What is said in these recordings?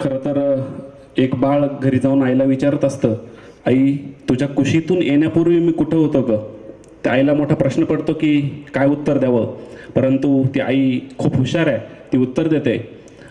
खरं तर एक बाळ घरी जाऊन आईला विचारत असतं आई तुझ्या कुशीतून येण्यापूर्वी मी कुठं होतो ग? त्या आईला मोठा प्रश्न पडतो की काय उत्तर द्यावं? परंतु ती आई खूप हुशार आहे ती उत्तर देते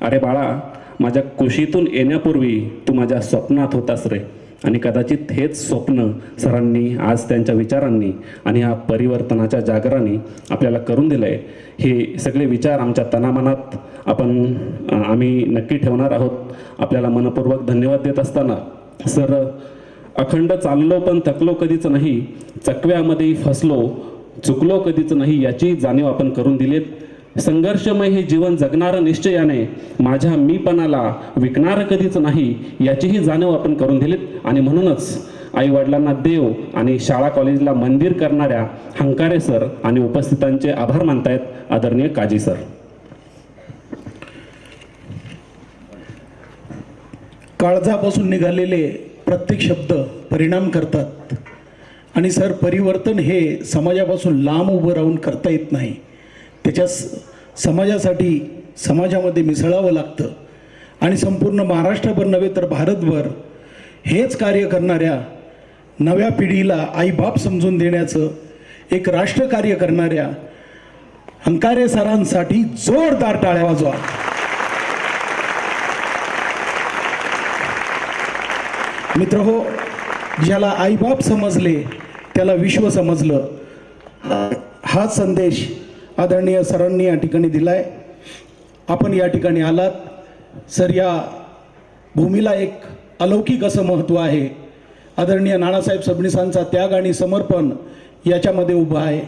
अरे बाळा माझ्या कुशीतून येण्यापूर्वी तू माझ्या स्वप्नात होतास रे. आणि कदाचित हेच स्वप्न सरांनी आज त्यांच्या विचारांनी आणि ह्या परिवर्तनाच्या जागराने आपल्याला करून दिलं आहे हे सगळे विचार आमच्या तनामनात आपण आम्ही नक्की ठेवणार आहोत. आपल्याला मनपूर्वक धन्यवाद देत असताना सर अखंड चाललो पण थकलो कधीच नाही चकव्यामध्ये फसलो चुकलो कधीच नाही याची जाणीव आपण करून दिलीत. संघर्षमय हे जीवन जगणारं निश्चयाने माझ्या मीपणाला विकणारं कधीच नाही याचीही जाणीव आपण करून दिलीत. आणि म्हणूनच आई वडिलांना देव आणि शाळा कॉलेजला मंदिर करणाऱ्या हंकारे सर आणि उपस्थितांचे आभार मानतायत. आदरणीय काजी सर. काळजापासून निघालेले प्रत्येक शब्द परिणाम करतात. आणि सर परिवर्तन हे समाजापासून लांब उभं राहून करता येत नाही. त्याच्या समाजासाठी समाजामध्ये मिसळावं लागतं. आणि संपूर्ण महाराष्ट्रभर नव्हे तर भारतभर हेच कार्य करणाऱ्या नव्या पिढीला आईबाप समजून देण्याचं एक राष्ट्रकार्य करणाऱ्या अंकारे सरांसाठी जोरदार टाळ्या वाजवा. मित्र हो ज्याला आईबाप समजले त्याला विश्व समजलं. हा संदेश आदरणीय सरांनी या ठिकाणी दिलाय. आपण या ठिकाणी आलात. सर या भूमीला एक अलौकिक असं महत्त्व आहे. आदरणीय नानासाहेब सबनीसांचा त्याग आणि समर्पण याच्यामध्ये उभं आहे.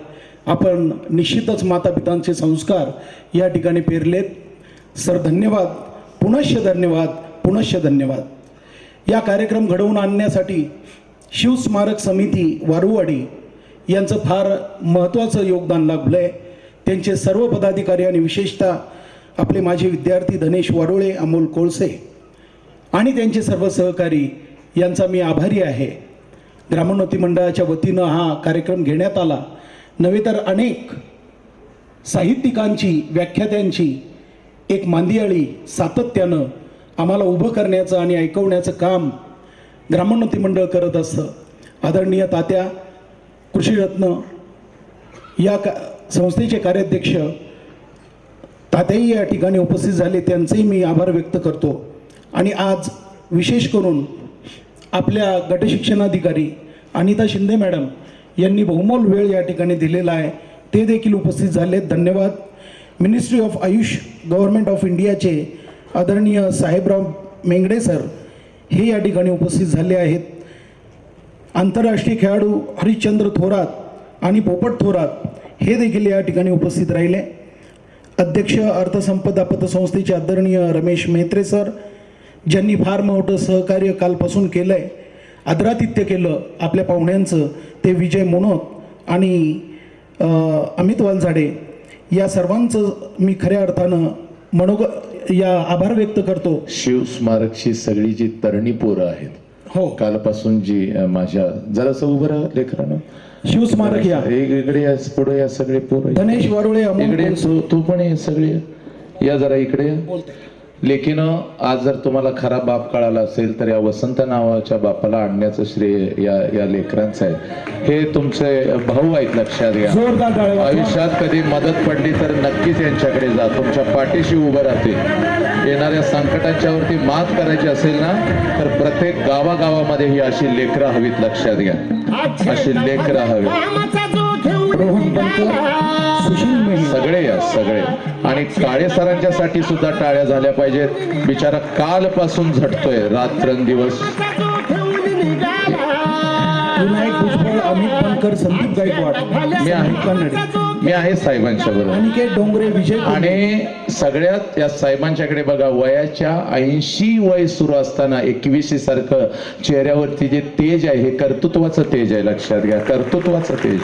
आपण निश्चितच मातापितांचे संस्कार या ठिकाणी पेरलेत. सर धन्यवाद. पुनश्च धन्यवाद. पुनश्य धन्यवाद. या कार्यक्रम घडवून आणण्यासाठी शिवस्मारक समिती वारुवाडी यांचं फार महत्त्वाचं योगदान लाभलं आहे त्यांचे सर्व पदाधिकारी आणि विशेषतः आपले माझे विद्यार्थी धनेश वाडोळे अमोल कोळसे आणि त्यांचे सर्व सहकारी यांचा मी आभारी आहे. ग्रामोन्नती मंडळाच्या वतीनं हा कार्यक्रम घेण्यात आला. नव्हे तर अनेक साहित्यिकांची व्याख्यात्यांची एक मांदियाळी सातत्यानं आम्हाला उभं करण्याचं आणि ऐकवण्याचं काम ग्रामोन्नती मंडळ करत असतं. आदरणीय तात्या कृषीरत्न या का संस्थेचे कार्याध्यक्ष तातेही या ठिकाणी उपस्थित झाले त्यांचेही मी आभार व्यक्त करतो. आणि आज विशेष करून आपल्या गटशिक्षणाधिकारी अनिता शिंदे मॅडम यांनी बहुमोल वेळ या ठिकाणी दिलेला आहे. ते देखील उपस्थित झाले. धन्यवाद. Ministry of AYUSH government of इंडियाचे आदरणीय साहेबराव मेंगडे सर हे या ठिकाणी उपस्थित झाले आहेत. आंतरराष्ट्रीय खेळाडू हरिश्चंद्र थोरात आणि पोपट थोरात हे देखील या ठिकाणी उपस्थित राहिले. अध्यक्ष अर्थसंपदा पतसंस्थेचे आदरणीय रमेश मेहत्रे सर ज्यांनी फार मोठं सहकार्य कालपासून केलं आहे आदरातिथ्य केलं आपल्या पाहुण्यांचं ते विजय मोनोत आणि अमित वालझाडे या सर्वांचं मी खऱ्या अर्थानं मनोग या आभार व्यक्त करतो. शिवस्मारकची सगळी जी तरणी पोरं आहेत हो. कालपासून जी माझ्या जरासं उभं राहा लेकरानं. शिवस्मारक या. इकडे या पुढे या सगळे पोरं. धनेश वारुळे इकडे. तू पण ये सगळे. या जरा इकडे या. लेकीनं आज जर तुम्हाला खरा बाप कळाला असेल तर या वसंत नावाच्या बापाला आणण्याचं श्रेय या या लेकरांचं आहे. हे तुमचे भाऊ आहेत लक्षात घ्या. आयुष्यात कधी मदत पडली तर नक्कीच यांच्याकडे जा. तुमच्या पाठीशी उभं राहतील येणाऱ्या संकटांच्या वरती मात करायची असेल ना तर प्रत्येक गावागावामध्ये ही अशी लेकरं हवीत लक्षात घ्या. अशी लेकरं मेहनी सगळे या सगळे. आणि काळे सरांच्यासाठी सुद्धा टाळ्या झाल्या पाहिजेत. बिचारा कालपासून झटतोय रात्रंदिवस. विनायक भुजबळ अमित बनकर संदीप गायकवाड मी आहे. मी आहे साहेबांच्या बरोबर. डोंगरे विजय. आणि सगळ्यात या साहेबांच्याकडे बघा वयाच्या ऐंशी वय सुरू असताना एकविशी सारखं चेहऱ्यावरती जे तेज आहे हे कर्तृत्वाचं तेज आहे लक्षात घ्या. कर्तृत्वाचं तेज.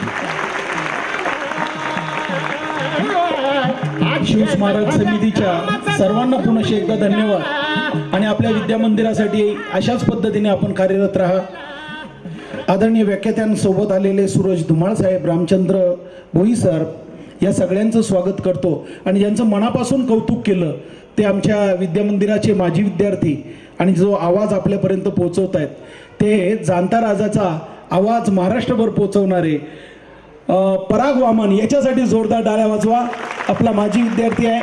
शिव स्मारक समितीच्या सर्वांना पुनश्च एकदा धन्यवाद. आणि आपल्या विद्यामंदिरासाठी अशाच पद्धतीने आपण कार्यरत राहा. आदरणीय व्याख्यात्यांसोबत आलेले सूरज धुमाळ साहेब रामचंद्र भोई सर या सगळ्यांचं स्वागत करतो. आणि ज्यांचं मनापासून कौतुक केलं ते आमच्या विद्यामंदिराचे माजी विद्यार्थी आणि जो आवाज आपल्यापर्यंत पोहोचवत आहेत ते जाणता राजाचा आवाज महाराष्ट्रभर पोहोचवणारे पराग वामन याच्यासाठी जोरदार डाळ्या वाजवा आपला माजी विद्यार्थी आहे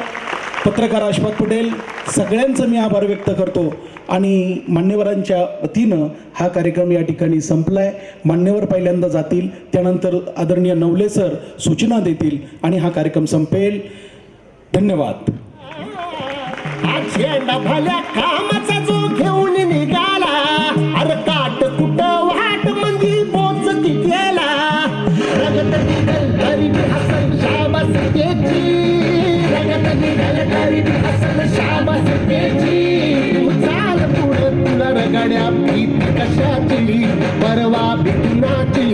पत्रकार अश्वत पटेल. सगळ्यांचं मी आभार व्यक्त करतो. आणि मान्यवरांच्या वतीनं हा कार्यक्रम या ठिकाणी संपला आहे मान्यवर पहिल्यांदा जातील त्यानंतर आदरणीय नवले सर सूचना देतील आणि हा कार्यक्रम संपेल. धन्यवाद. कशाची परवा भीतीनाची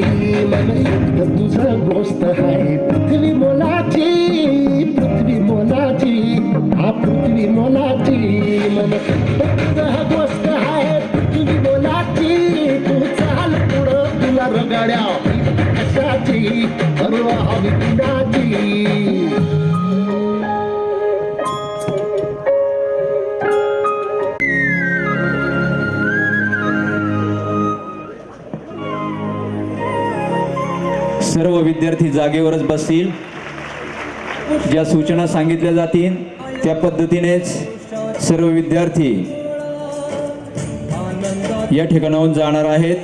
मन शुद्ध तुझं गोष्ट आहे पृथ्वी मोलाची पृथ्वी मोलाची हा पृथ्वी मोला सर्व विद्यार्थी जागेवरच बसतील. ज्या सूचना सांगितल्या जातील त्या पद्धतीनेच सर्व विद्यार्थी या ठिकाणाहून जाणार आहेत.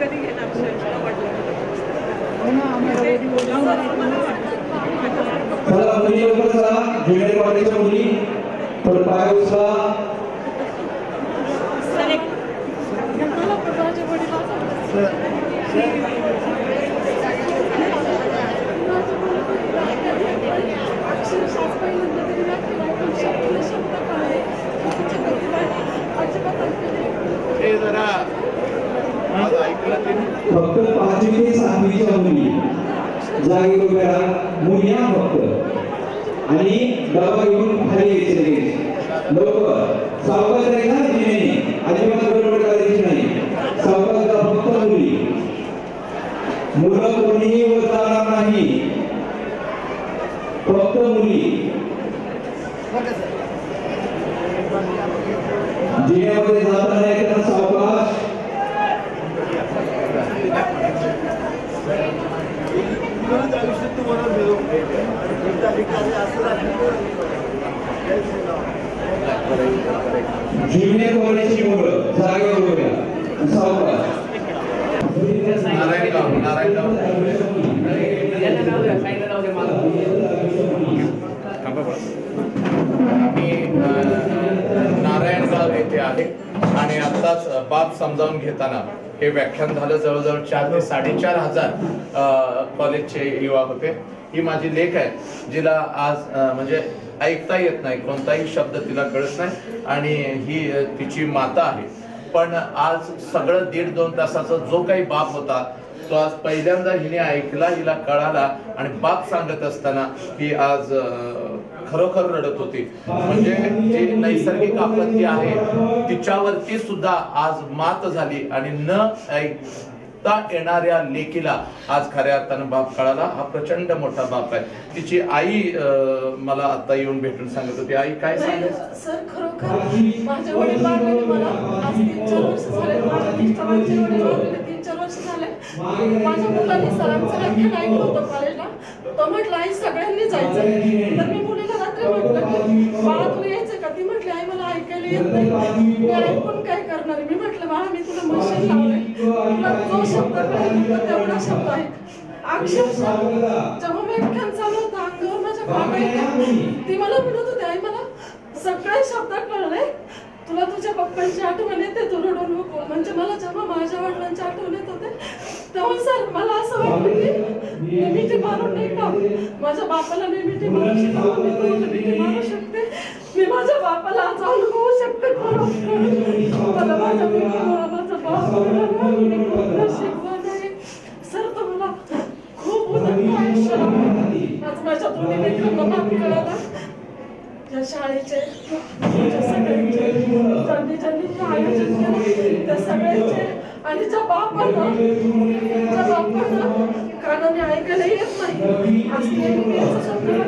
कधी घेणार? चला मुली लवकर चला. ज्युनियर कॉलेजच्या मुली तर पाय उचला. जागी तो राहा. मुली या फक्त. आणि डबा घेऊन खाली यायचे लगेच. लवकर. सावकाश नाही ना जिने अजिबात बरोबर करायची नाही. सावकाश राहा फक्त मुली. मुलं कोणीही वर जाणार नाही. फक्त मुली. जिन्यामध्ये जाताना एखादा सावकाश? ज्युनियर कॉलेजची मुलं जागेवर उभ्या सावकाश. नारायणगाव नारायणगाव मी नारायणगाव येथे आहे. आणि आत्ताच बाब समजावून घेताना हे व्याख्यान झालं जवळजवळ चार ते साडेचार हजार कॉलेजचे युवा होते. ही माझी लेख आहे जिला आज म्हणजे ऐकता येत नाही कोणताही शब्द तिला कळत नाही आणि ही तिची माता आहे. पण आज सगळं दीड दोन तासाचा जो काही बाप होता तो आज पहिल्यांदा हिने ऐकला हिला कळाला आणि बाप सांगत असताना ही आज खरोखर रडत होती. म्हणजे जी नैसर्गिक आपत्ती आहे तिच्यावरती सुद्धा आज मात झाली आणि न ऐकता येणाऱ्या लेकीला आज खऱ्या अर्थानं बाप कळाला. हा प्रचंड मोठा बाप आहे. तिची आई मला आता येऊन भेटून सांगत होती. आई काय सांगायचं सर खरोखर माझे वडील मला. आज तीन चार वर्ष झाले. माझ्या झाले माझ्या मुलांनी सरांचं व्याख्यान ऐकलं होतं कॉलेजला. तो म्हटलं आई सगळ्यांनी जायचं तर मी मुलीला रात्री म्हटलं की बाळा तुला यायचं का? ती म्हटली आई मला ऐकायला येत नाही. मी ऐकून काय करणार आहे?" मी म्हटलं बाळा मी तुला मशीन लावलंय. तुला जो शब्द कळेल तेवढा शब्द ऐक अक्षरशः जेव्हा व्याख्यान चालू होतं अंगावर माझ्या काटा ती मला म्हणत होती आई मला सगळे शब्द कळले. तुला तुझ्या पप्पांची आठवण येते तू रडू नको. म्हणजे मला जेव्हा माझ्या वडिलांची आठवण येत होते तेव्हा सर मला असं वाटलं की मी मिठी मारून नाही का? माझ्या बापाला मी मिठी मारू शकत मारू शकते. मी माझ्या बापाला आज अनुभवू शकते मला माझ्या मुलीमुळं माझा बाप शिकवण आहे सर तुम्हाला खूप उन्नत आयुष्य आज माझ्या दोन्ही लेकरांना माफ कळाला माझ्या शाळेचे माझ्या सगळ्यांचे ज्यांनी ज्यांनी हे आयोजन केलं त्या सगळ्यांचे आणि ज्या बापानं ज्या बापानं कानाने ऐकायला येत नाही आज ते मी याचं स्वप्न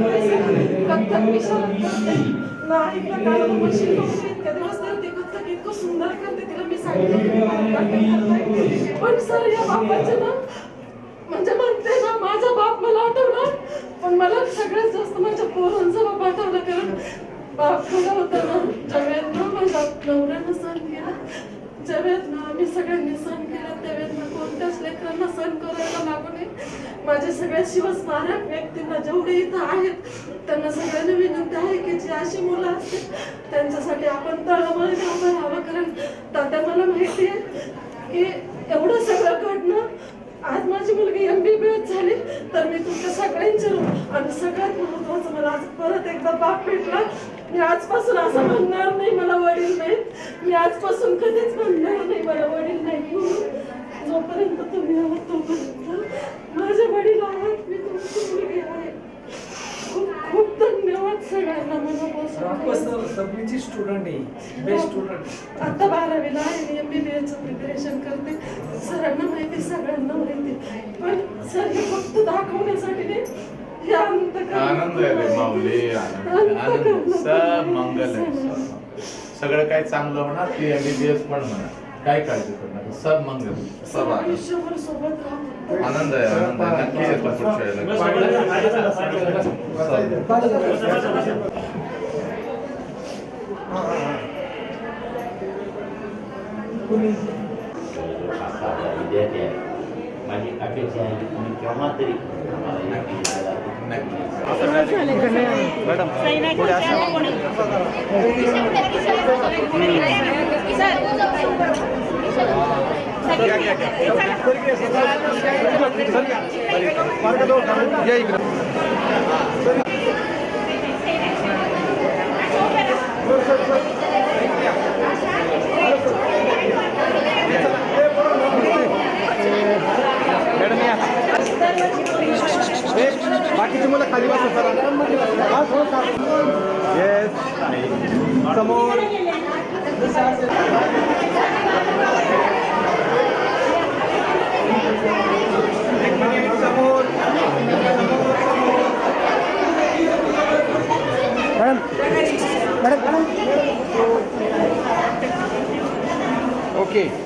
कथ्थक मी शरद करते. ना ऐकलं कानाला इतक्या दिवस तर ती कथ्थक इतकं सुंदर करते तिला मी सांगितलं पण सर या बापाचे ना म्हणजे म्हणते ना माझा बाप मला आठवला पण मला सगळ्यात जास्त माझ्या पोरांचा बाप आठवला बापूला बाप होता ना. ज्यावेळेत ना माझ्या नवऱ्यानं सण केला ज्यावेळेत ना आम्ही सगळ्यांनी सण केला त्यावेळेत ना कोणत्याच लेकरांना सण करायला लागू नये. माझे सगळ्या शिवस्मारक व्यक्तींना जेवढे इथं आहेत त्यांना सगळ्यांना विनंती आहे की जी अशी मुलं असतील त्यांच्यासाठी आपण तळमळीने उभं राहावं. कारण तात्या मला माहिती आहे की एवढं सगळं घडणं आज माझी मुलगी एम बी बी एस झाली तर मी तुमच्या सगळ्यांचे आणि सगळ्यात महत्वाचं मला आज परत एकदा बाप भेटला. मी आजपासून असं म्हणणार नाही मला वडील नाहीत. मी आजपासून कधीच म्हणणार नाही मला वडील नाही जोपर्यंत तुम्ही आहात तोपर्यंत माझे वडील आहात मी तुमची मुलगी आहे. खूप खूप धन्यवाद सगळ्यांना मनापासून. सगळीची स्टुडंट आहे बेस्ट स्टुडंट आता बारावीला आहे मी एम बी बी एचं प्रिपरेशन करते. सरांना माहिती सगळ्यांना माहिती पण सर हे फक्त दाखवण्यासाठी नाही हे आनंद आहे रे माऊली आनंद आनंद सब मंगल आहे. सगळं काय चांगलं होणार ती एमबीबीएस पण म्हणा काय काळजी करणार सब मंगल सब आनंद आयुष्यभर सोबत राहू आनंद आहे आनंद आहे नक्की येतो पुढच्या वेळेला विद्यार्थी आहे माझी अपेक्षा आहे की तुम्ही केव्हा तरी आम्हाला एक दिवसाला qué?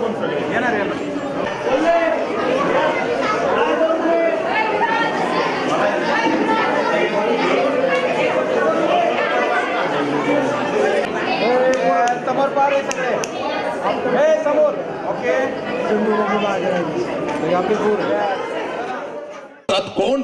contra el Ya no.